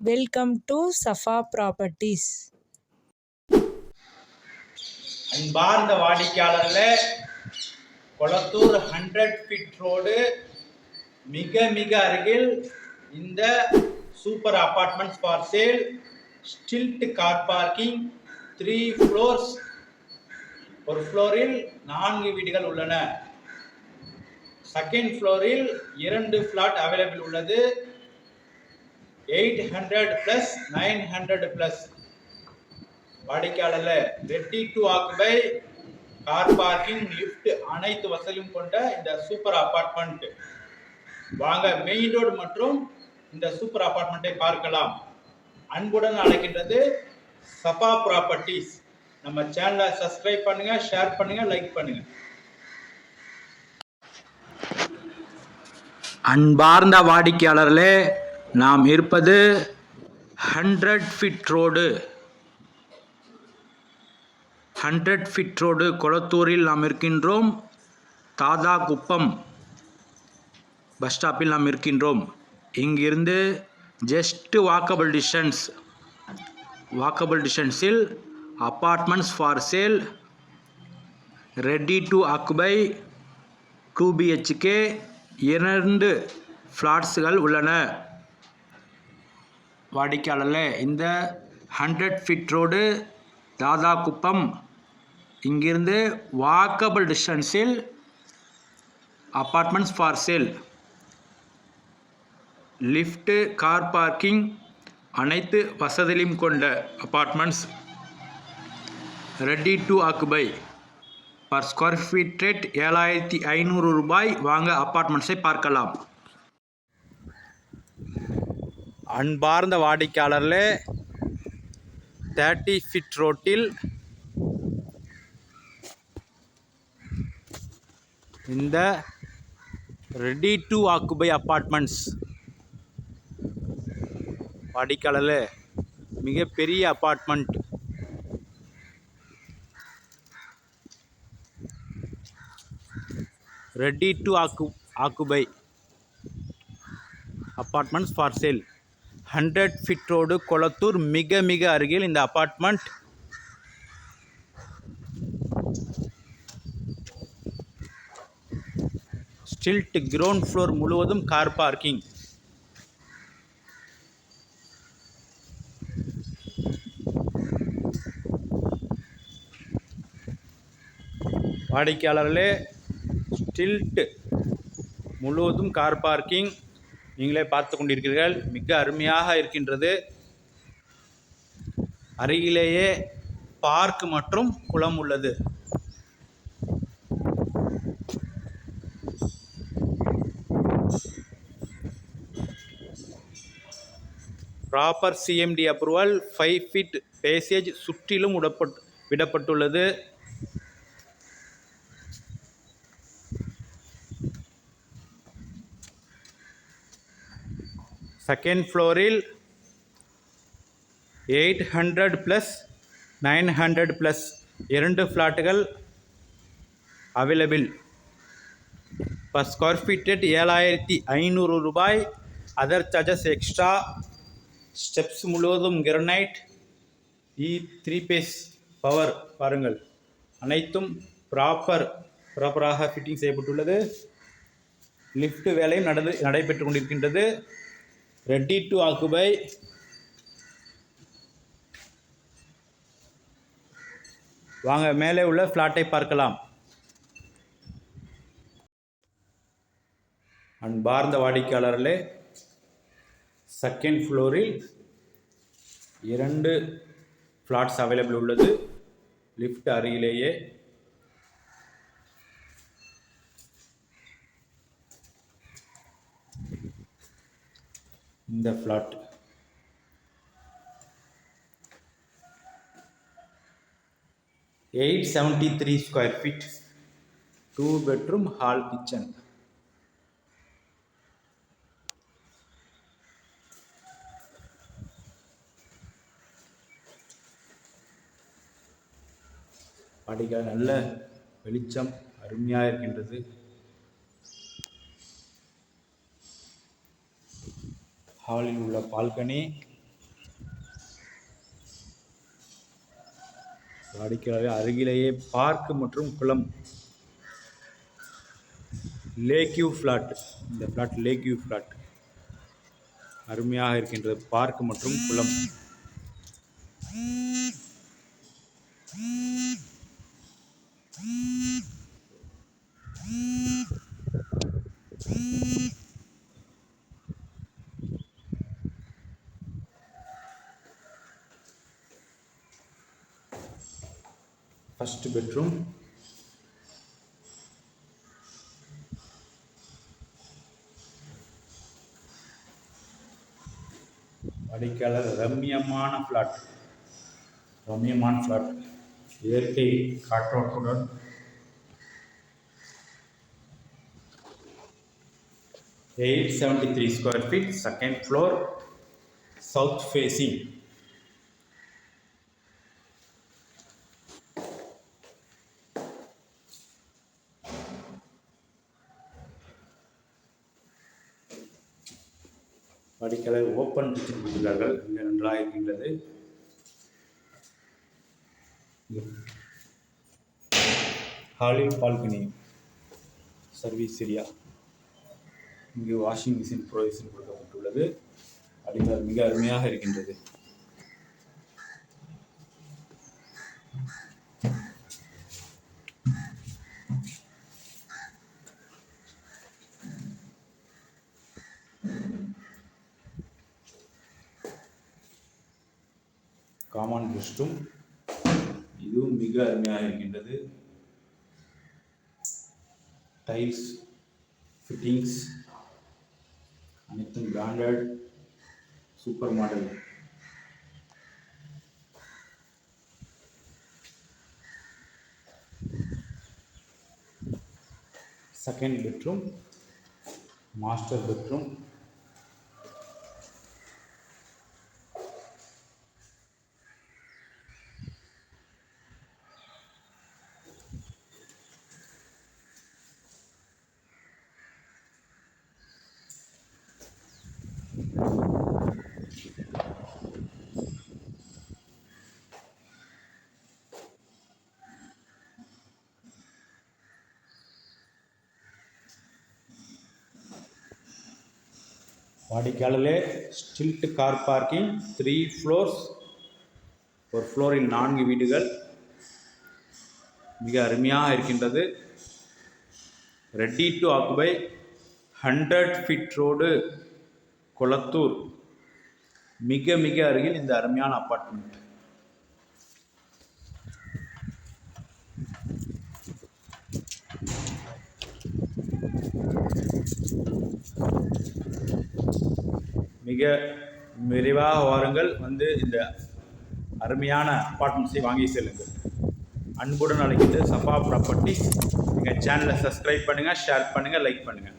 Welcome to Safa properties அன்பார்ந்த வாடிக்கையாளர்களே Kolathur hundred feet road மிக மிக அருகில் இந்த super apartments for sale stilt car parking three floors ஒரு ஃப்ளோரில் நான்கு வீடுகள் உள்ளன. செகண்ட் ஃப்ளோரில் இரண்டு ஃப்ளாட் அவைலபிள் உள்ளது. Eight hundred plus nine hundred plus வாடிக்கையாளர்ல ready to occupy car parking lift அனைத்து வசதியும் கொண்ட இந்த சூப்பர் அபார்ட்மெண்ட் வாங்க மெயின் ரோடு மற்றும் இந்த சூப்பர் அபார்ட்மெண்ட்டை பார்க்கலாம். அன்புடன் அழைக்கின்றது சபா ப்ராப்பர்ட்டிஸ் நம்ம சேனலை சப்ஸ்கிரைப் பண்ணுங்க ஷேர் பண்ணுங்க லைக் பண்ணுங்க. அன்பார்ந்த வாடிக்கையாளர்களே நாம் இருப்பது hundred feet road. Hundred feet road கொளத்தூரில் நாம் இருக்கின்றோம். தாதா குப்பம் பஸ் ஸ்டாப்பில் நாம் இருக்கின்றோம். இங்கிருந்து ஜஸ்ட்டு வாக்கபிள் டிஸ்டன்ஸ் வாக்கபிள் டிஸ்டன்ஸில் apartments for sale ready to occupy two BHK இரண்டு ஃப்ளாட்ஸுகள் உள்ளன. வாடிக்கையாளர் இந்த hundred feet road Dada Kuppam இங்கிருந்து வாக்கபிள் டிஸ்டன்ஸில் apartments for sale lift car parking அனைத்து வசதியும் கொண்ட apartments ready to occupy per square feet rate ஏழாயிரத்தி ஐநூறு ரூபாய். வாங்க அப்பார்ட்மெண்ட்ஸை பார்க்கலாம். அன்பார்ந்த வாடிக்கையாளர்களே தேர்ட்டி ஃபிட் ரோட்டில் இந்த ரெடி டு ஆக்குபை அப்பார்ட்மெண்ட்ஸ் வாடிக்கையாளர்களே மிகப்பெரிய apartment ready to occu occupy apartments for sale hundred feet road Kolathur மிக மிக அருகில் இந்த அப்பார்ட்மெண்ட் ஸ்டில்ட் கிரவுண்ட் ஃப்ளோர் முழுவதும் கார் பார்க்கிங் வாடிக்கையாளர்களே ஸ்டில்ட் முழுவதும் கார் பார்க்கிங். நீங்களே பார்த்து கொண்டிருக்கிறீர்கள். மிக அருமையாக இருக்கின்றது. அருகிலேயே பார்க் மற்றும் குளம் உள்ளது. Proper CMD approval five feet passage சுற்றிலும் விடப்பட்டு விடப்பட்டுள்ளது. செகண்ட் ஃப்ளோரில் eight hundred plus nine hundred plus இரண்டு ஃப்ளாட்டுகள் available per square feet rate ஏழாயிரத்தி ஐநூறு ரூபாய். அதர் சார்ஜஸ் எக்ஸ்ட்ரா ஸ்டெப்ஸ் முழுவதும் கிரனைட் இ த்ரீ பேஸ் பவர் பாருங்கள். அனைத்தும் ப்ராப்பர் ப்ராப்பராக ஃபிட்டிங் செய்யப்பட்டுள்ளது. லிஃப்ட் வேலையும் நடந்து நடைபெற்று கொண்டிருக்கின்றது. Ready to occupy. வாங்க மேலே உள்ள ஃப்ளாட்டை பார்க்கலாம். அன்பார்ந்த வாடிக்கையாளர்களே செகண்ட் ஃப்ளோரில் இரண்டு ஃப்ளாட்ஸ் அவைலபிள் உள்ளது. லிஃப்ட் அருகிலேயே இந்த flat eight seventy three square feet two bedroom hall kitchen படிக்க நல்ல வெளிச்சம் அருமையாக இருக்கின்றது. ஹாலில் உள்ள பால்கனி. வாடிக்கையாளர் அருகிலேயே பார்க் மற்றும் குளம். Lake view flat. இந்த ஃப்ளாட் லேக்யூ ஃப்ளாட். அருமையாக இருக்கின்றது. பார்க் மற்றும் குளம். ஃபஸ்ட்டு பெட்ரூம் வாடிக்கையாளர் ரம்மியமான ஃப்ளாட் ரம்யமான ஃப்ளாட் இயற்கை காற்றோட்டுடன் eight seventy three square feet second floor south facing வாடிக்கையாளர் ஓப்பன் கிச்சன் கொடுத்துள்ளார்கள் மிக நன்றாக இருக்கின்றது ஹாலில் பால்கனி சர்வீஸ் ஏரியா இங்கு வாஷிங் மிஷின் ப்ரொவிஷன் கொடுக்கப்பட்டுள்ளது. அப்படிங்கிறது மிக அருமையாக இருக்கின்றது. காமன் ரெஸ்ட்ரூம் இதுவும் மிக அருமையாக இருக்கின்றது. டைல்ஸ் ஃபிட்டிங்ஸ் அனைத்தும் branded super model second bedroom master bedroom வாடிக்கையாளர்களே stilt car parking three floors ஒரு ஃப்ளோரில் நான்கு வீடுகள். மிக அருமையாக இருக்கின்றது. Ready to occupy hundred feet road Kolathur. மிக மிக அருகில் இந்த அருமையான அப்பார்ட்மெண்ட் மிக விரைவாக வாருங்கள். வந்து இந்த அருமையான அப்பார்ட்மெண்ட்ஸை வாங்கி செல்லுங்கள். அன்புடன் அழைக்கிட்டு சபா ப்ராப்பர்ட்டி எங்கள் சேனலை சப்ஸ்கிரைப் பண்ணுங்கள் ஷேர் பண்ணுங்கள் லைக் பண்ணுங்கள்